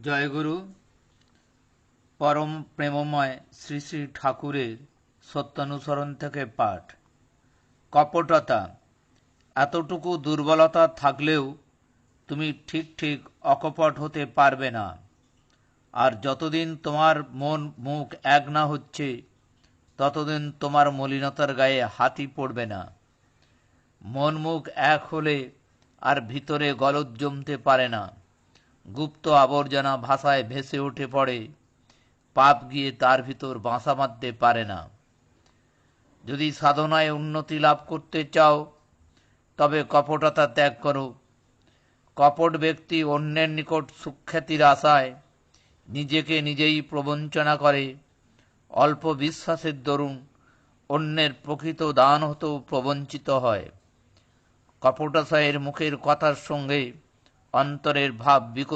জয়গুরু পরম প্রেমময় শ্রী শ্রী ঠাকুরের সত্যানুসরণ থেকে পাঠ। কপটতা, এতটুকু দুর্বলতা থাকলেও তুমি ঠিক ঠিক অকপট হতে পারবে না। আর যতদিন তোমার মন মুখ এক না হচ্ছে, ততদিন তোমার মলিনতার গায়ে হাতি পড়বে না। মন মুখ এক হলে আর ভিতরে গলদ জমতে পারে না। গুপ্ত আবর্জনা ভাষায় ভেসে উঠে পড়ে। পাপ গিয়ে তার ভিতর বাসা বাঁধতে পারে না। যদি সাধনায় উন্নতি লাভ করতে চাও, তবে কপটতা ত্যাগ করো। কপট ব্যক্তি অন্যের নিকট সুখ্যাতির আশায় নিজেকে নিজেই প্রবঞ্চনা করে। অল্প বিশ্বাসের দরুন অন্যের প্রকৃত দান হতেও প্রবঞ্চিত হয়। কপটাশয়ের মুখের কথার সঙ্গে অন্তরের ভাব বিকট